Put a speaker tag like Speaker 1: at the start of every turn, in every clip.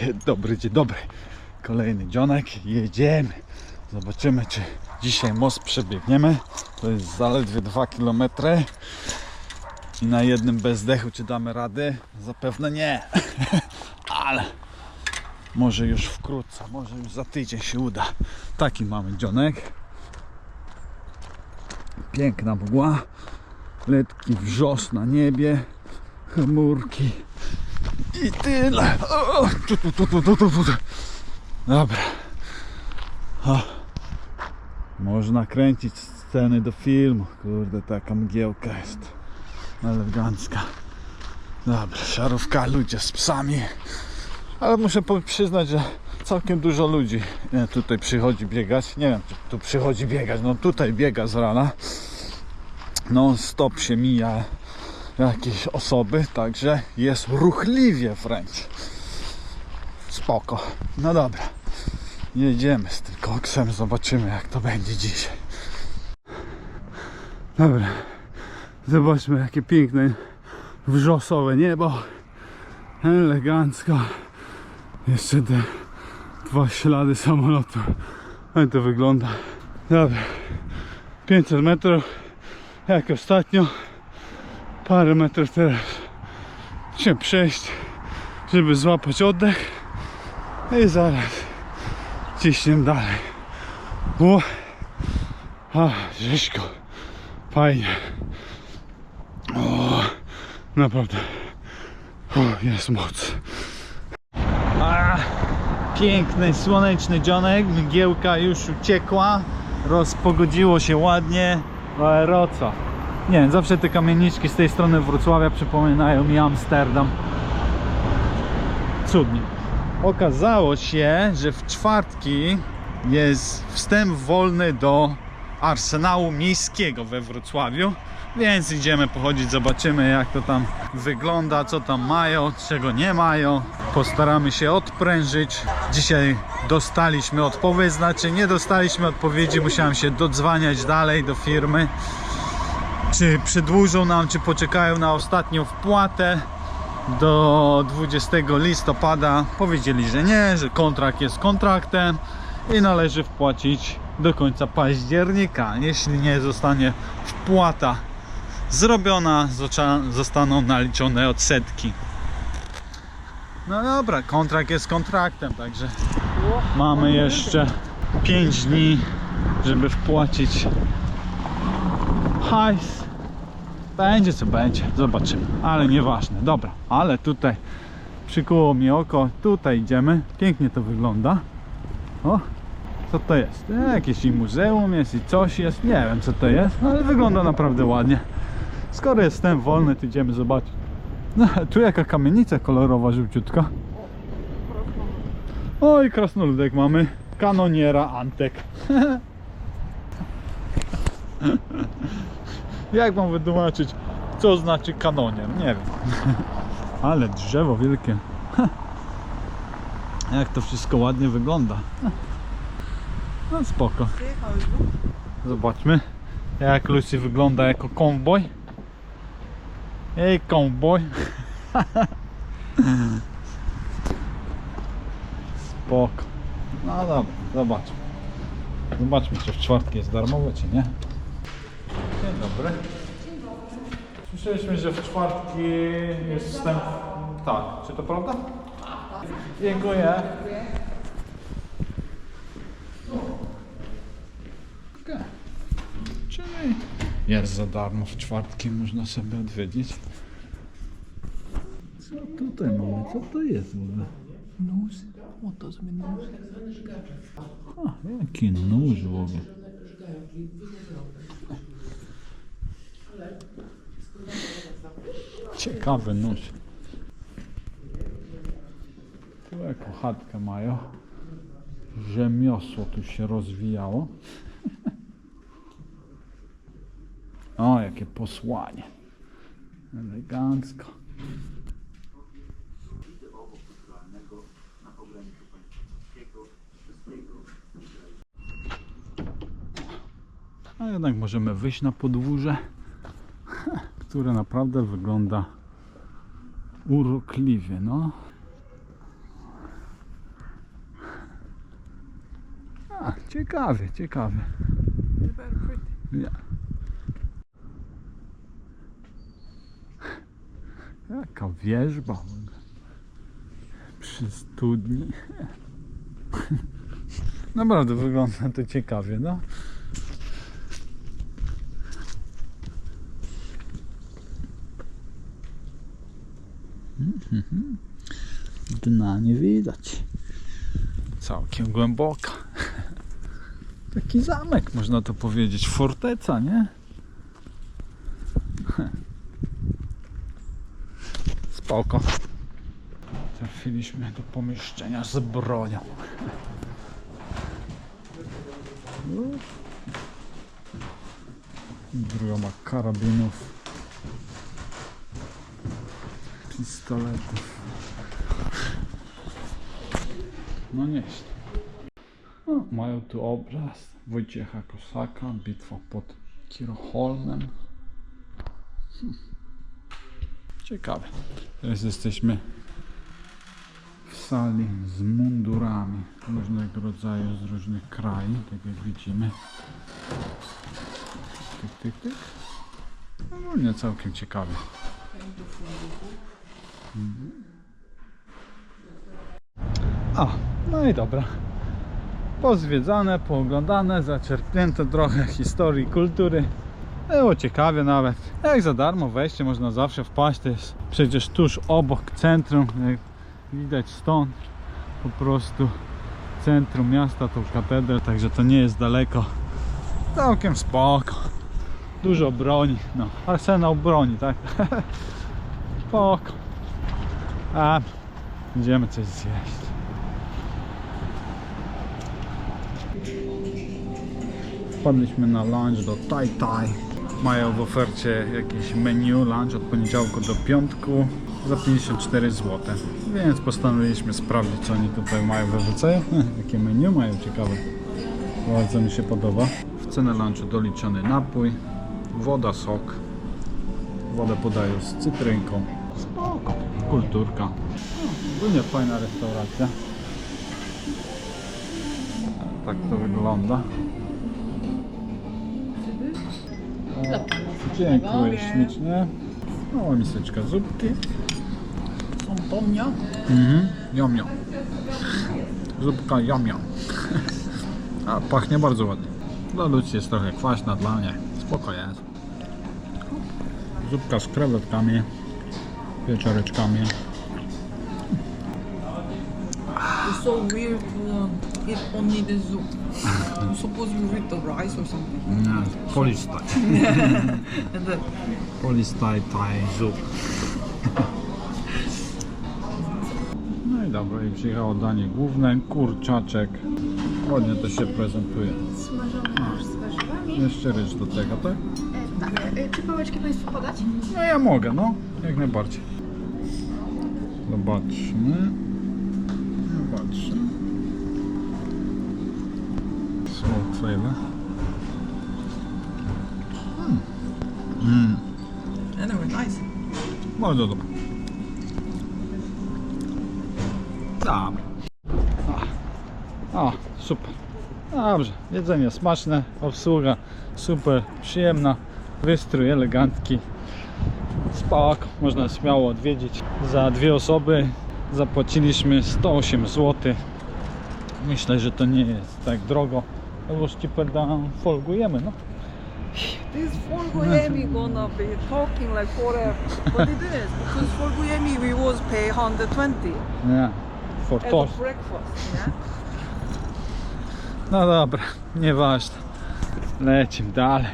Speaker 1: Dzień dobry, dzień dobry. Kolejny dzionek, jedziemy. Zobaczymy, czy dzisiaj most przebiegniemy. To jest zaledwie 2 km. I na jednym bezdechu, czy damy rady? Zapewne nie. Ale może już wkrótce, może już za tydzień się uda. Taki mamy dzionek. Piękna mgła. Letki wrzos na niebie. Chmurki. I tyle. O, tu, tu, tu. Dobra. Można kręcić sceny do filmu. Kurde, taka mgiełka jest. Elegancka. Dobra, szarówka, ludzie z psami. Ale muszę przyznać, że całkiem dużo ludzi e, tutaj przychodzi biegać. Nie wiem, czy tu przychodzi biegać. No tutaj biega z rana. Non stop się mija jakieś osoby, także jest ruchliwie wręcz. Spoko. No dobra. Jedziemy z tym koksem, zobaczymy jak to będzie dzisiaj. Dobra. Zobaczmy jakie piękne wrzosowe niebo. Elegancko. Jeszcze te dwa ślady samolotu. Jak to wygląda. Dobra. 500 metrów. Jak ostatnio parę metrów teraz się przejść, żeby złapać oddech i zaraz ciśniemy dalej. O, a, Rzeźko, fajnie. O, naprawdę, o, jest moc. A, piękny, słoneczny dzionek, mgiełka już uciekła, rozpogodziło się ładnie, ale roca. Nie wiem, zawsze te kamieniczki z tej strony Wrocławia przypominają mi Amsterdam. Cudnie. Okazało się, że w czwartki jest wstęp wolny do Arsenału Miejskiego we Wrocławiu. Więc idziemy pochodzić, zobaczymy jak to tam wygląda, co tam mają, czego nie mają. Postaramy się odprężyć. Dzisiaj dostaliśmy odpowiedź, znaczy nie dostaliśmy odpowiedzi, musiałem się dodzwaniać dalej do firmy czy przedłużą nam, czy poczekają na ostatnią wpłatę do 20 listopada. Powiedzieli, że nie, że kontrakt jest kontraktem i należy wpłacić do końca października. Jeśli nie zostanie wpłata zrobiona, zostaną naliczone odsetki. No dobra, kontrakt jest kontraktem, także mamy jeszcze 5 dni, żeby wpłacić hajs. Będzie co będzie, zobaczymy. Ale nieważne, dobra. Ale tutaj przykuło mi oko. Tutaj idziemy. Pięknie to wygląda. O, co to jest? E, Jakieś i muzeum jest i coś jest. Nie wiem co to jest, ale wygląda naprawdę ładnie. Skoro jestem wolny, to idziemy zobaczyć. No, tu jaka kamienica kolorowa, żółciutka. Oj, krasnoludek mamy. Kanoniera Antek. Jak mam wytłumaczyć, co znaczy kanonier? Nie wiem. Ale drzewo wielkie. Jak to wszystko ładnie wygląda. No spoko. Zobaczmy, jak Lucy wygląda jako konwoj. Ej, konwoj. Spoko. No dobra, zobaczmy. Zobaczmy, czy w czwartki jest darmowe, czy nie. Dzień dobry. Słyszeliśmy, że w czwartki jest wstęp. Tak, czy to prawda? Dziękuję. Okej. Czyli jest za darmo w czwartki, można sobie odwiedzić. Co tutaj mamy? Co to jest w ogóle?
Speaker 2: Nóż? Does mean nóż?
Speaker 1: A, jaki nóż w ogóle. Ciekawy nóż. Tu jaką chatkę mają. Rzemiosło tu się rozwijało. O, jakie posłanie. Elegancko. A jednak możemy wyjść na podwórze, które naprawdę wygląda urokliwie, no. A, ciekawie, ciekawie. Jaka wierzba przy studni. Naprawdę wygląda to ciekawie, no. Dna nie widać. Całkiem głęboka. Taki zamek, można to powiedzieć. Forteca, nie? Spoko. Trafiliśmy do pomieszczenia z bronią. Groma karabinów. Pistoletów. No nieźle. No, mają tu obraz Wojciecha Kosaka, bitwa pod Kircholmem. Hmm. Ciekawe. Teraz jesteśmy w sali z mundurami różnego rodzaju, z różnych krajów, tak jak widzimy. Tyk, tyk, tyk. Ogólnie całkiem ciekawe. Mhm. A, no i dobra pozwiedzane, pooglądane, zaczerpnięte trochę historii, kultury. Było ciekawie nawet. Jak za darmo wejście można zawsze wpaść, to jest przecież tuż obok centrum, jak widać stąd po prostu centrum miasta, tą katedrę, także to nie jest daleko. Całkiem spoko. Dużo broni, no. Arsenał broni, tak? spoko. A, idziemy coś zjeść. Wpadliśmy na lunch do Tai Tai. Mają w ofercie jakieś menu lunch od poniedziałku do piątku za 54 zł. Więc postanowiliśmy sprawdzić co oni tutaj mają we WC. Jakie menu mają ciekawe. Bardzo mi się podoba. W cenę lunchu doliczony napój, woda, sok. Wodę podają z cytrynką. Spoko. Kulturka. No, ogólnie fajna restauracja. Tak to wygląda. Dziękuję ślicznie. Mała miseczka zupki.
Speaker 2: Yum.
Speaker 1: Mhm. Jom. Zupka jom. A pachnie bardzo ładnie. Dla ludzi jest trochę kwaśna, dla mnie spoko jest. Zupka z krewetkami, pieczareczkami.
Speaker 2: It's so weird eat only the soup. You're supposed to eat the rice or something.
Speaker 1: Nie, polistaj.
Speaker 2: And then
Speaker 1: Polistaj taj zup. No i dobra, i przyjechało danie główne, kurczaczek. Ładnie to się prezentuje.
Speaker 3: Smażone już z warzywami.
Speaker 1: Jeszcze rycz do tego, tak?
Speaker 3: E, tak. E, czy pałeczki Państwu podać?
Speaker 1: No ja mogę, no, jak najbardziej. Zobaczmy. Zobaczmy. Flavor. Mm,
Speaker 2: anyway, nice.
Speaker 1: bardzo dobre. Dobra. A, super. Dobrze, jedzenie smaczne, obsługa super, przyjemna, wystrój elegancki. Spok, można śmiało odwiedzić. Za dwie osoby zapłaciliśmy 108 zł. Myślę, że to nie jest tak drogo. Stipendan folgujemy, no.
Speaker 2: This Folguyemi gonna be talking like forever. But it is because Folguyemi we was pay 120
Speaker 1: Nie, for
Speaker 2: at
Speaker 1: toast.
Speaker 2: breakfast. Yeah?
Speaker 1: No dobra, nieważne. Lecimy dalej.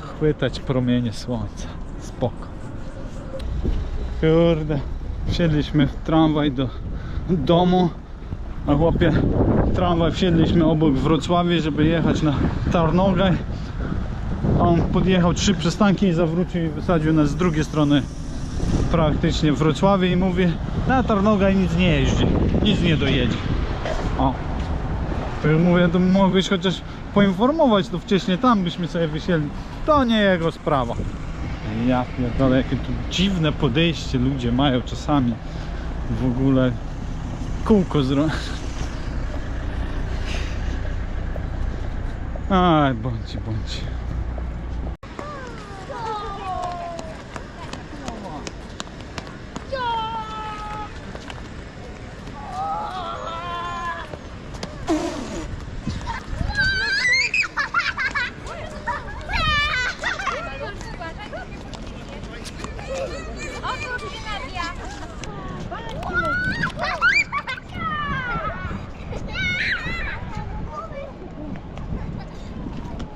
Speaker 1: Chwytać promienie słońca. Spoko. Kurde. Wsiedliśmy w tramwaj do domu. A chłopie, tramwaj wsiedliśmy obok Wrocławia, żeby jechać na Tarnogaj. A on podjechał trzy przystanki i zawrócił i wysadził nas z drugiej strony praktycznie Wrocławie i mówi na Tarnogaj nic nie jeździ, nic nie dojedzie. O, to mówię, to mogłeś chociaż poinformować to wcześniej, tam byśmy sobie wysiedli. To nie jego sprawa. Ja pierdolę, jakie tu dziwne podejście ludzie mają czasami. W ogóle
Speaker 4: Кулку
Speaker 1: зро. Ай, бончі, бончі.